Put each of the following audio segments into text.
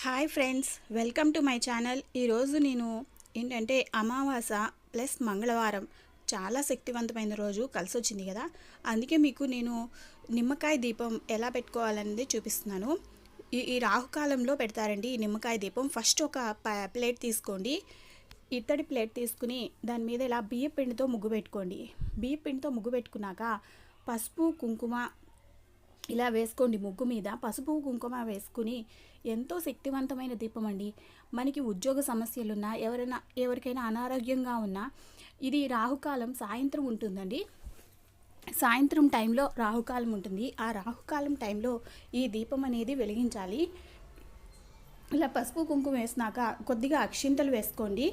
Hi friends welcome to my channel ఈరోజు నేను ఏంటంటే అమావాస ప్లస్ మంగళవారం చాలా శక్తివంతమైన రోజు కలిసి వచ్చింది కదా. అందుకే మీకు నేను నిమ్మకాయ దీపం ఎలా పెట్టుకోవాలనేది చూపిస్తున్నాను. ఈ ఈ రాహుకాలంలో పెడతారండి ఈ నిమ్మకాయ దీపం. ఫస్ట్ ఒక ప్లేట్ తీసుకోండి. ఇత్తడి ప్లేట్ తీసుకుని దాని మీద ఇలా బియ్య పిండితో ముగ్గు పెట్టుకోండి. బియ్య పిండితో ముగ్గు పెట్టుకున్నాక పసుపు కుంకుమ ఇలా వేసుకోండి ముగ్గు మీద. పసుపు కుంకుమ వేసుకుని ఎంతో శక్తివంతమైన దీపం అండి. మనకి ఉద్యోగ సమస్యలున్నా ఎవరైనా ఎవరికైనా అనారోగ్యంగా ఉన్నా ఇది రాహుకాలం సాయంత్రం ఉంటుందండి. సాయంత్రం టైంలో రాహుకాలం ఉంటుంది. ఆ రాహుకాలం టైంలో ఈ దీపం అనేది వెలిగించాలి. ఇలా పసుపు కుంకుమ వేసినాక కొద్దిగా అక్షింతలు వేసుకోండి.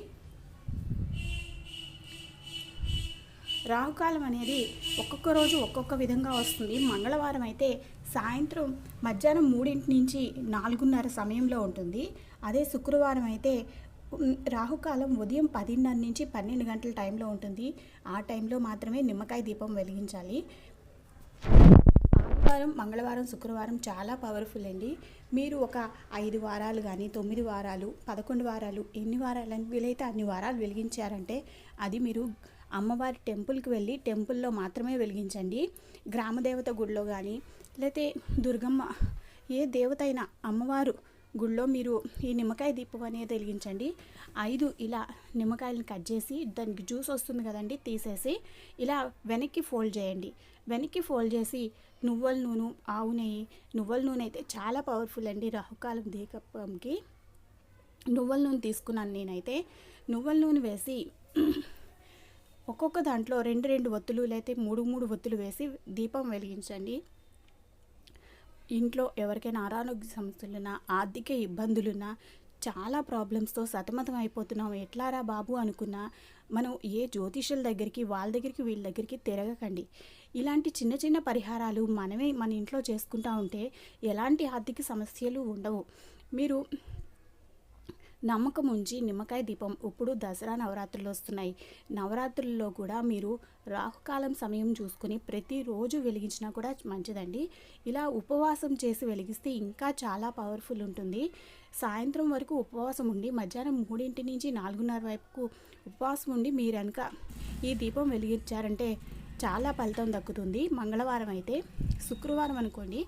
రాహుకాలం అనేది ఒక్కొక్క రోజు ఒక్కొక్క విధంగా వస్తుంది. మంగళవారం అయితే సాయంత్రం మధ్యాహ్నం మూడింటి నుంచి నాలుగున్నర సమయంలో ఉంటుంది. అదే శుక్రవారం అయితే రాహుకాలం ఉదయం పదిన్నర నుంచి పన్నెండు గంటల టైంలో ఉంటుంది. ఆ టైంలో మాత్రమే నిమ్మకాయ దీపం వెలిగించాలి. ఆదివారం మంగళవారం శుక్రవారం చాలా పవర్ఫుల్ అండి. మీరు ఒక ఐదు వారాలు కానీ తొమ్మిది వారాలు పదకొండు వారాలు ఎన్ని వారాలు వీలైతే అన్ని వారాలు వెలిగించారంటే అది మీరు అమ్మవారి టెంపుల్కి వెళ్ళి టెంపుల్లో మాత్రమే వెలిగించండి. గ్రామదేవత గుడిలో కానీ లేకపోతే దుర్గమ్మ ఏ దేవత అయినా అమ్మవారు గుళ్ళో మీరు ఈ నిమ్మకాయ దీపం అనేది వెలిగించండి. ఐదు ఇలా నిమ్మకాయలను కట్ చేసి దానికి జ్యూస్ వస్తుంది కదండి తీసేసి ఇలా వెనక్కి ఫోల్డ్ చేయండి. వెనక్కి ఫోల్డ్ చేసి నువ్వుల నూనె ఆవు నెయ్యి నువ్వుల నూనె అయితే చాలా పవర్ఫుల్ అండి రాహుకాలం దీపంకి నువ్వుల నూనె తీసుకున్నాను నేనైతే. నువ్వుల నూనె వేసి ఒక్కొక్క దాంట్లో రెండు రెండు ఒత్తులు లేకపోతే మూడు మూడు ఒత్తులు వేసి దీపం వెలిగించండి. ఇంట్లో ఎవరికైనా అనారోగ్య సమస్యలున్నా ఆర్థిక ఇబ్బందులున్నా చాలా ప్రాబ్లమ్స్తో సతమతం అయిపోతున్నాం. ఎట్లారా బాబు అనుకున్నా మనం ఏ జ్యోతిషుల దగ్గరికి వాళ్ళ దగ్గరికి వీళ్ళ దగ్గరికి తిరగకండి. ఇలాంటి చిన్న చిన్న పరిహారాలు మనమే మన ఇంట్లో చేసుకుంటా ఉంటే ఎలాంటి ఆర్థిక సమస్యలు ఉండవు. మీరు నమ్మకం ఉంచి నిమ్మకాయ దీపం ఇప్పుడు దసరా నవరాత్రులు వస్తున్నాయి. నవరాత్రుల్లో కూడా మీరు రాహుకాలం సమయం చూసుకుని ప్రతిరోజు వెలిగించినా కూడా మంచిదండి. ఇలా ఉపవాసం చేసి వెలిగిస్తే ఇంకా చాలా పవర్ఫుల్ ఉంటుంది. సాయంత్రం వరకు ఉపవాసం ఉండి మధ్యాహ్నం మూడింటి నుంచి నాలుగున్నర వైపుకు ఉపవాసం ఉండి మీరు కనుక ఈ దీపం వెలిగించారంటే చాలా ఫలితం దక్కుతుంది. మంగళవారం అయితే శుక్రవారం అనుకోండి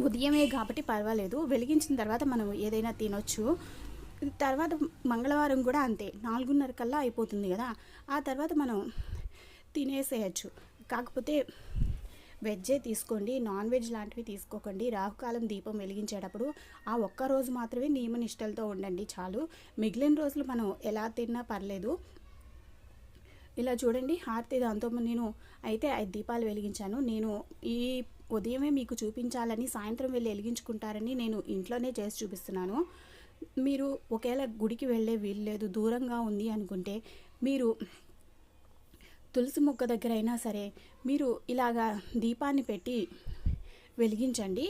ఉదయమే కాబట్టి పర్వాలేదు. వెలిగించిన తర్వాత మనం ఏదైనా తినొచ్చు. తర్వాత మంగళవారం కూడా అంతే. నాలుగున్నర కల్లా అయిపోతుంది కదా. ఆ తర్వాత మనం తినేసేయచ్చు. కాకపోతే వెజ్జే తీసుకోండి. నాన్ వెజ్ లాంటివి తీసుకోకండి. రాహుకాలం దీపం వెలిగించేటప్పుడు ఆ ఒక్క రోజు మాత్రమే నియమనిష్టలతో ఉండండి చాలు. మిగిలిన రోజులు మనం ఎలా తిన్నా పర్లేదు. ఇలా చూడండి. హారతి దాంతో నేను అయితే ఐదు దీపాలు వెలిగించాను. నేను ఈ ఉదయమే మీకు చూపించాలని సాయంత్రం వెళ్ళి వెలిగించుకుంటారని నేను ఇంట్లోనే చేసి చూపిస్తున్నాను. మీరు ఒకవేళ గుడికి వెళ్ళే వీలు లేదు దూరంగా ఉంది అనుకుంటే మీరు తులసి మొక్క దగ్గర అయినా సరే మీరు ఇలాగా దీపాన్ని పెట్టి వెలిగించండి.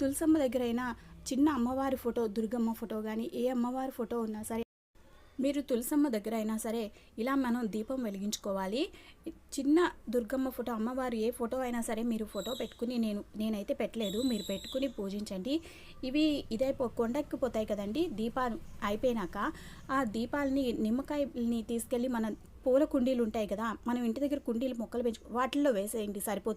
తులసమ్మ దగ్గర అయినా చిన్న అమ్మవారి ఫోటో దుర్గమ్మ ఫోటో కానీ ఏ అమ్మవారి ఫోటో ఉన్నా సరే మీరు తులసమ్మ దగ్గర అయినా సరే ఇలా మనం దీపం వెలిగించుకోవాలి. చిన్న దుర్గమ్మ ఫోటో అమ్మవారు ఏ ఫోటో అయినా సరే మీరు ఫోటో పెట్టుకుని నేను నేనైతే పెట్టలేదు. మీరు పెట్టుకుని పూజించండి. ఇవి ఇదైపో కొండెక్కిపోతాయి కదండి. దీపాలు అయిపోయినాక ఆ దీపాలని నిమ్మకాయని తీసుకెళ్ళి మన పూల కుండీలు ఉంటాయి కదా మనం ఇంటి దగ్గర కుండీలు మొక్కలు పెంచు వాటిల్లో వేసేయండి. సరిపోతుంది.